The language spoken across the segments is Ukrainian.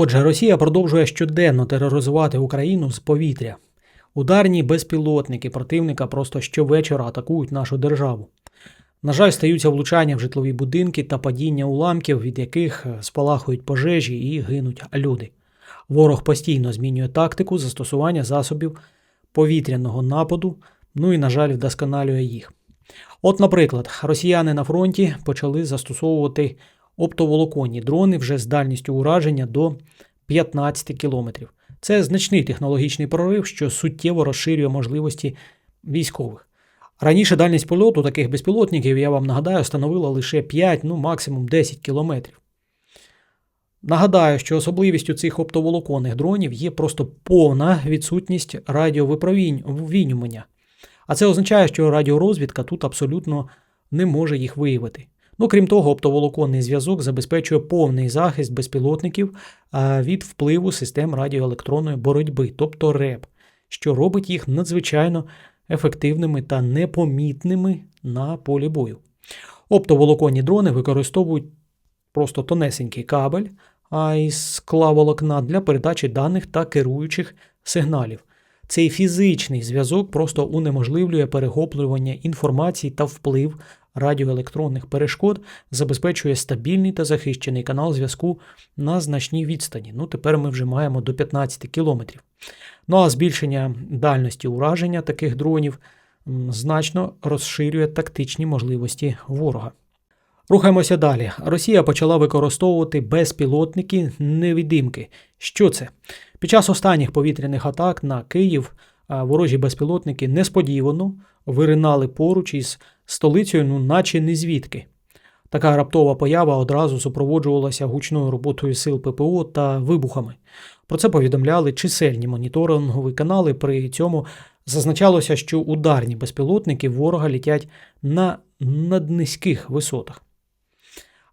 Отже, Росія продовжує щоденно тероризувати Україну з повітря. Ударні безпілотники противника просто щовечора атакують нашу державу. На жаль, стаються влучання в житлові будинки та падіння уламків, від яких е, спалахують пожежі і гинуть люди. Ворог постійно змінює тактику застосування засобів повітряного нападу, ну і, на жаль, вдосконалює їх. От, наприклад, росіяни на фронті почали застосовувати оптоволоконні дрони вже з дальністю ураження до 15 кілометрів. Це значний технологічний прорив, що суттєво розширює можливості військових. Раніше дальність польоту таких безпілотників, я вам нагадаю, становила лише 5, ну максимум 10 кілометрів. Нагадаю, що особливістю цих оптоволоконних дронів є просто повна відсутність радіовипромінювання. А це означає, що радіорозвідка тут абсолютно не може їх виявити. Ну, крім того, оптоволоконний зв'язок забезпечує повний захист безпілотників від впливу систем радіоелектронної боротьби, тобто РЕП, що робить їх надзвичайно ефективними та непомітними на полі бою. Оптоволоконні дрони використовують просто тонесенький кабель а із скла волокна для передачі даних та керуючих сигналів. Цей фізичний зв'язок просто унеможливлює перехоплювання інформації та вплив радіоелектронних перешкод, забезпечує стабільний та захищений канал зв'язку на значній відстані. Ну, тепер ми вже маємо до 15 кілометрів. Ну а збільшення дальності ураження таких дронів значно розширює тактичні можливості ворога. Рухаємося далі. Росія почала використовувати безпілотники невідимки. Що це? Під час останніх повітряних атак на Київ ворожі безпілотники несподівано виринали поруч із столицею, ну наче не звідки. Така раптова поява одразу супроводжувалася гучною роботою сил ППО та вибухами. Про це повідомляли чисельні моніторингові канали. При цьому зазначалося, що ударні безпілотники ворога літять на наднизьких висотах.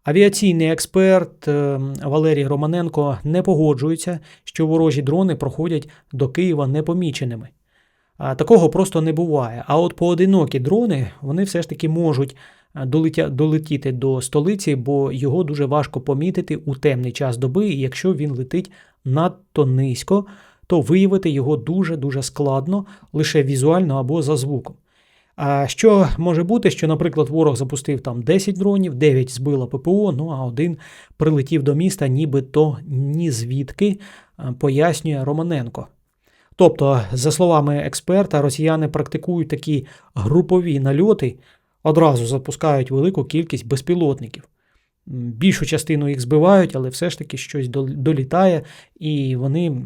Авіаційний експерт е, Валерій Романенко не погоджується, що ворожі дрони проходять до Києва непоміченими. Такого просто не буває. А от поодинокі дрони вони все ж таки можуть долетіти до столиці, бо його дуже важко помітити у темний час доби, і якщо він летить надто низько, то виявити його дуже-дуже складно лише візуально або за звуком. А що може бути, що, наприклад, ворог запустив там 10 дронів, 9 збило ППО, ну а один прилетів до міста, нібито ні звідки, пояснює Романенко. Тобто, за словами експерта, росіяни практикують такі групові нальоти, одразу запускають велику кількість безпілотників. Більшу частину їх збивають, але все ж таки щось долітає, і вони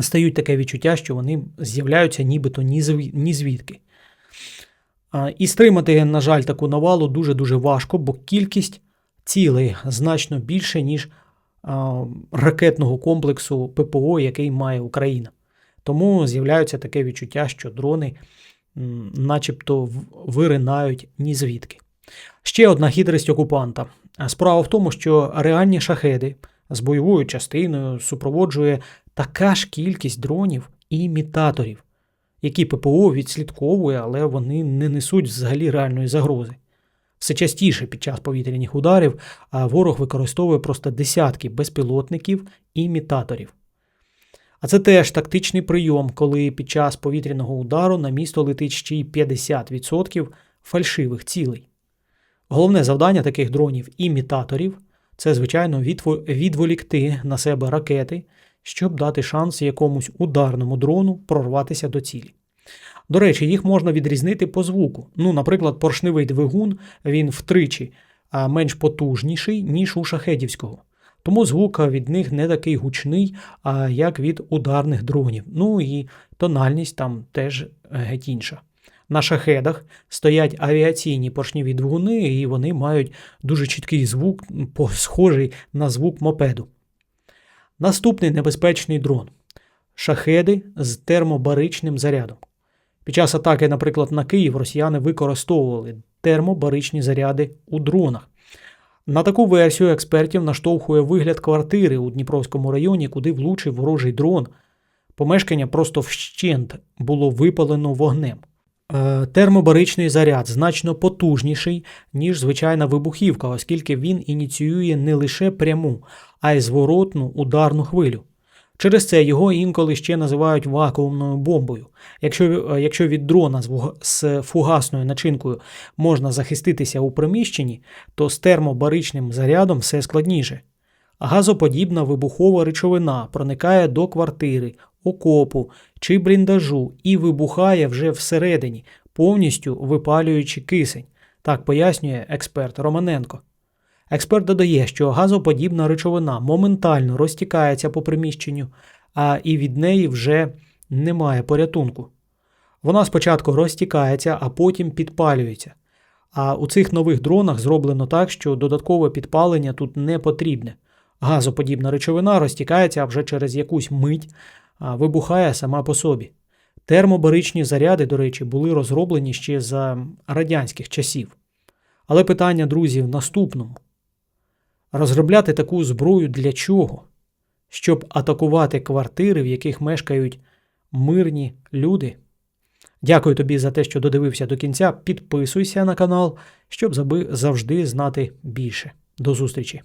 стають таке відчуття, що вони з'являються нібито ні зві- ні звідки. І стримати, на жаль, таку навалу дуже-дуже важко, бо кількість цілей значно більше, ніж ракетного комплексу ППО, який має Україна. Тому з'являється таке відчуття, що дрони начебто виринають ні звідки. Ще одна хитрість окупанта. Справа в тому, що реальні шахеди з бойовою частиною супроводжує така ж кількість дронів і імітаторів, які ППО відслідковує, але вони не несуть взагалі реальної загрози. Все частіше під час повітряних ударів ворог використовує просто десятки безпілотників і імітаторів. А це теж тактичний прийом, коли під час повітряного удару на місто летить ще й 50% фальшивих цілей. Головне завдання таких дронів-імітаторів це, звичайно, відволікти на себе ракети, щоб дати шанс якомусь ударному дрону прорватися до цілі. До речі, їх можна відрізнити по звуку. Ну, наприклад, поршневий двигун він втричі менш потужніший, ніж у шахедівського. Тому звук від них не такий гучний, як від ударних дронів. Ну і тональність там теж е, геть інша. На шахедах стоять авіаційні поршневі двигуни, і вони мають дуже чіткий звук, схожий на звук мопеду. Наступний небезпечний дрон шахеди з термобаричним зарядом. Під час атаки, наприклад, на Київ росіяни використовували термобаричні заряди у дронах. На таку версію експертів наштовхує вигляд квартири у Дніпровському районі, куди влучив ворожий дрон. Помешкання просто вщент було випалено вогнем. Е, Термобаричний заряд значно потужніший, ніж звичайна вибухівка, оскільки він ініціює не лише пряму, а й зворотну ударну хвилю. Через це його інколи ще називають вакуумною бомбою. Якщо, е, якщо від дрона з фугасною начинкою можна захиститися у приміщенні, то з термобаричним зарядом все складніше. Газоподібна вибухова речовина проникає до квартири, окопу чи бліндажу і вибухає вже всередині, повністю випалюючи кисень. Так пояснює експерт Романенко. Експерт додає, що газоподібна речовина моментально розтікається по приміщенню, а і від неї вже немає порятунку. Вона спочатку розтікається, а потім підпалюється. А у цих нових дронах зроблено так, що додаткове підпалення тут не потрібне. Газоподібна речовина розтікається вже через якусь мить, а вибухає сама по собі. Термобаричні заряди, до речі, були розроблені ще за радянських часів. Але питання, друзі, в наступному: розробляти таку зброю для чого? Щоб атакувати квартири, в яких мешкають мирні люди. Дякую тобі за те, що додивився до кінця. Підписуйся на канал, щоб завжди знати більше. До зустрічі!